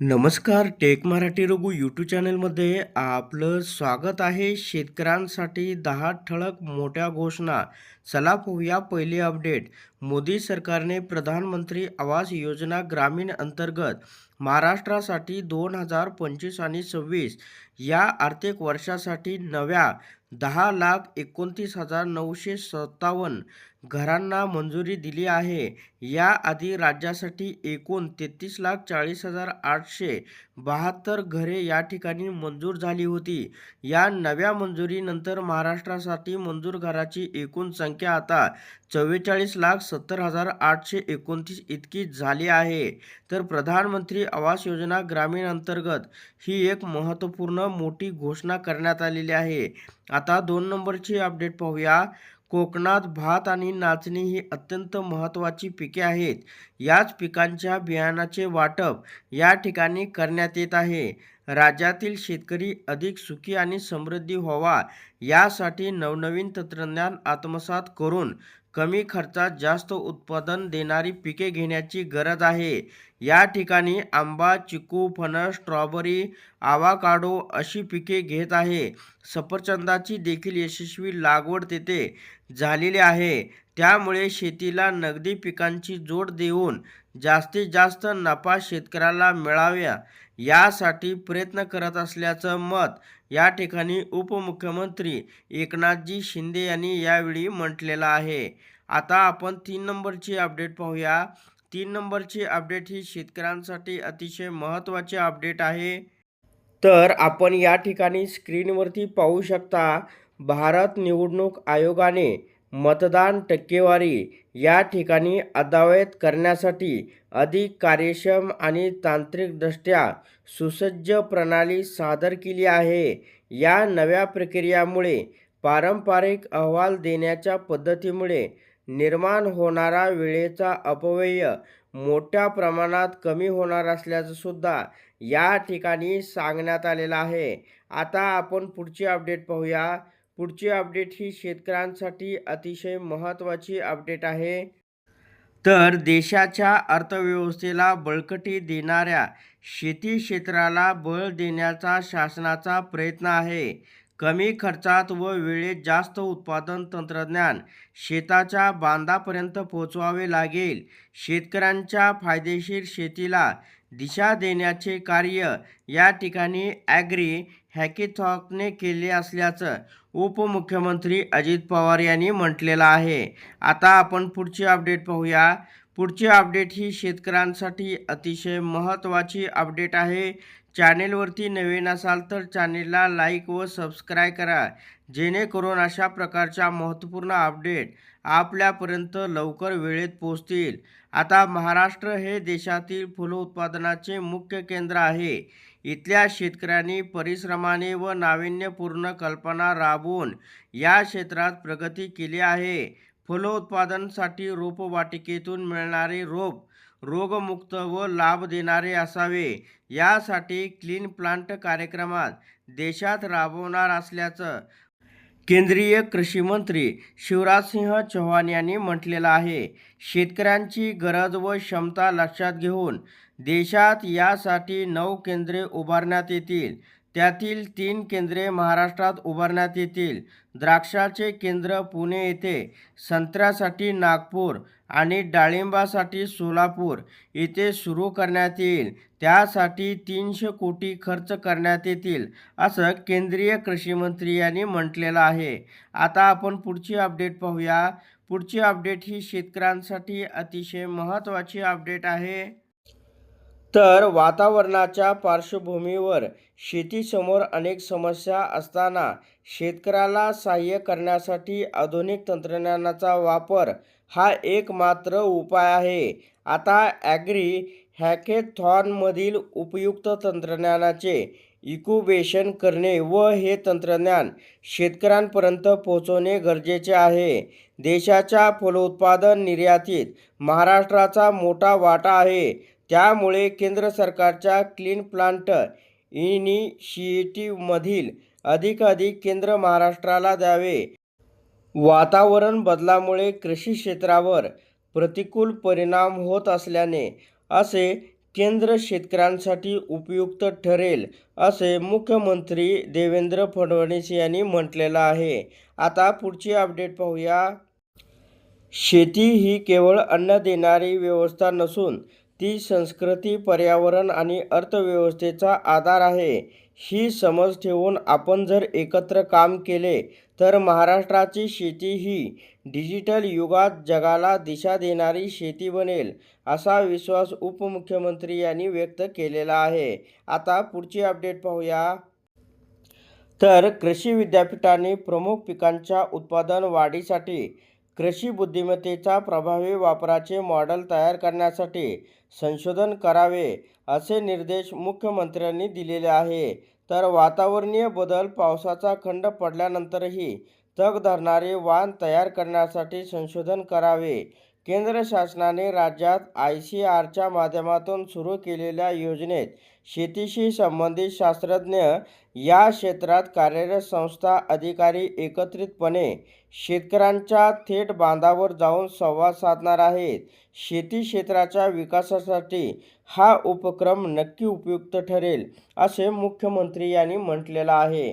नमस्कार take Marathi Raghu YouTube चॅनलमध्ये आपलं स्वागत आहे. शेतकऱ्यांसाठी दहा ठळक मोठ्या घोषणा. चला पाहूया पहिली अपडेट मोदी सरकारने प्रधानमंत्री आवास योजना ग्रामीण अंतर्गत महाराष्ट्रासाठी दोन हजार पंचवीस आणि सव्वीस या आर्थिक वर्षासाठी नव्या दहा लाख एकोणतीस हजार नऊशे सत्तावन्न घरांना मंजुरी दिली आहे. याआधी राज्यासाठी एकूण तेहतीस लाख चाळीस हजार आठशे बहात्तर घरे या ठिकाणी मंजूर झाली होती. या नव्या मंजुरीनंतर महाराष्ट्रासाठी मंजूर घराची एकूण संख्या आता चव्वेचाळीस लाख सत्तर हजार आठशे एकोणतीस इतकी झाली आहे. तर प्रधानमंत्री आवास योजना ग्रामीण अंतर्गत ही एक महत्त्वपूर्ण मोठी घोषणा करण्यात आलेली आहे. आता दोन नंबरची अपडेट पाहूया. कोकणात भात आणि नाचणी ही अत्यंत महत्त्वाची पिके आहेत. याच पिकांच्या बियाणाचे वाटप या ठिकाणी करण्यात येत आहे. राज्यातील शेतकरी अधिक सुखी आणि समृद्धी व्हावा यासाठी नवनवीन तंत्रज्ञान आत्मसात करून कमी खर्चात जास्त उत्पादन देणारी पिके घेण्याची गरज आहे. या ठिकाणी आंबा चिकू फणस स्ट्रॉबेरी आवाकाडो अशी पिके घेत आहे. सफरचंदाची देखील यशस्वी लागवड तेथे झालेली आहे. त्यामुळे शेतीला नगदी पिकांची जोड देऊन जास्तीत जास्त नफा शेतकऱ्याला मिळाव्या यासाठी प्रयत्न करत असल्याचं मत या ठिकाणी उपमुख्यमंत्री एकनाथजी शिंदे यांनी यावेळी म्हटलेलं आहे. आता आपण तीन नंबरची अपडेट पाहूया. तीन नंबरची अपडेट ही शेतकऱ्यांसाठी अतिशय महत्त्वाची अपडेट आहे. तर आपण या ठिकाणी स्क्रीनवरती पाहू शकता भारत निवडणूक आयोगाने मतदान टक्केवारी या ठिकाणी अद्ययावत करण्यासाठी अधिक कार्यक्षम आणि तांत्रिकदृष्ट्या सुसज्ज प्रणाली सादर केली आहे. या नव्या प्रक्रियामुळे पारंपरिक अहवाल देण्याच्या पद्धतीमुळे निर्माण होणारा वेळेचा अपव्यय मोठ्या प्रमाणात कमी होणार असल्याचं सुद्धा या ठिकाणी सांगण्यात आलेलं आहे. आता आपण पुढची अपडेट पाहूया. पुढची अपडेट ही शेतकऱ्यांसाठी अतिशय महत्त्वाची अपडेट आहे. तर देशाच्या अर्थव्यवस्थेला बळकटी देणाऱ्या शेती क्षेत्राला बळ देण्याचा शासनाचा प्रयत्न आहे. कमी खर्चात व वेळेत जास्त उत्पादन तंत्रज्ञान शेताच्या बांधापर्यंत पोहोचवावे लागेल. शेतकऱ्यांच्या फायदेशीर शेतीला दिशा देण्याचे कार्य या ठिकाणी ॲग्री हॅकेथॉकने केले असल्याचं उपमुख्यमंत्री अजित पवार यांनी म्हटलेलं आहे. आता आपण पुढची अपडेट पाहूया. पुढची अपडेट ही शेतकऱ्यांसाठी अतिशय महत्त्वाची अपडेट आहे. चॅनेलवरती नवीन असाल तर चॅनेलला लाईक व सबस्क्राईब करा. जेणेकरून अशा प्रकारच्या महत्त्वपूर्ण अपडेट आपल्यापर्यंत लवकर वेळेत पोहोचतील. आता महाराष्ट्र हे देशातील फलोत्पादनाचे मुख्य केंद्र आहे. इथल्या शेतकऱ्यांनी परिश्रमाने व नाविन्यपूर्ण कल्पना राबवून या क्षेत्रात प्रगती केली आहे. फलोत्पादनासाठी रोपवाटिकेतून मिळणारे रोप रोगमुक्त व लाभ देणारे असावे. यासाठी क्लीन प्लांट कार्यक्रमात देशात राबवणार असल्याचं केंद्रीय कृषी मंत्री शिवराजसिंह चौहान यांनी म्हटलेलं आहे. शेतकऱ्यांची गरज व क्षमता लक्षात घेऊन देशात यासाठी नऊ केंद्रे उभारण्यात येतील. त्यातील तीन केंद्रे महाराष्ट्रात उभारण्यात येतील. द्राक्षाचे केंद्र पुणे येथे संत्र्यासाठी नागपूर आणि डाळिंबासाठी सोलापूर येथे सुरू करण्यात येईल. त्यासाठी तीनशे कोटी खर्च करण्यात येतील असं केंद्रीय कृषी मंत्री यांनी म्हटलेलं आहे. आता आपण पुढची अपडेट पाहूया. पुढची अपडेट ही शेतकऱ्यांसाठी अतिशय महत्त्वाची अपडेट आहे. तर वातावरणाच्या पार्श्वभूमीवर शेतीसमोर अनेक समस्या असताना शेतकऱ्याला सहाय्य करण्यासाठी आधुनिक तंत्रज्ञानाचा वापर हा एकमात्र उपाय आहे. आता ॲग्री हॅकेथॉनमधील उपयुक्त तंत्रज्ञानाचे इक्युबेशन करणे व हे तंत्रज्ञान शेतकऱ्यांपर्यंत पोहोचवणे गरजेचे आहे. देशाच्या फलोत्पादन निर्यातीत महाराष्ट्राचा मोठा वाटा आहे. त्यामुळे केंद्र सरकारच्या क्लीन प्लांट इनिशिएटिव्हमधील अधिकाधिक केंद्र महाराष्ट्राला द्यावे. वातावरण बदलामुळे कृषी क्षेत्रावर प्रतिकूल परिणाम होत असल्याने असे केंद्र शेतकऱ्यांसाठी उपयुक्त ठरेल असे मुख्यमंत्री देवेंद्र फडणवीस यांनी म्हटलेलं आहे. आता पुढची अपडेट पाहूया. शेती ही केवळ अन्न देणारी व्यवस्था नसून ती संस्कृती पर्यावरण आणि अर्थव्यवस्थेचा आधार आहे. ही समज ठेवून आपण जर एकत्र काम केले तर महाराष्ट्राची शेती ही डिजिटल युगात जगाला दिशा देणारी शेती बनेल असा विश्वास उपमुख्यमंत्री यांनी व्यक्त केलेला आहे. आता पुढची अपडेट पाहूया. तर कृषी विद्यापीठाने प्रमुख पिकांच्या उत्पादन वाढीसाठी कृषी बुद्धिमत्तेचा प्रभावी वापराचे मॉडेल तयार करण्यासाठी संशोधन करावे असे निर्देश मुख्यमंत्र्यांनी दिलेले आहे. तर वातावरणीय बदल पावसाचा खंड पडल्यानंतरही तग धरणारे वाण तयार करण्यासाठी संशोधन करावे. केंद्र शासनाने राज्यात आय सी आरच्या माध्यमातून सुरू केलेल्या योजनेत शेतीशी संबंधित शास्त्रज्ञ या क्षेत्रात कार्यरत संस्था अधिकारी एकत्रितपणे शेतकऱ्यांच्या थेट बांधावर जाऊन संवाद साधणार आहेत. शेती क्षेत्राच्या विकासासाठी हा उपक्रम नक्की उपयुक्त ठरेल असे मुख्यमंत्री यांनी म्हटलेलं आहे.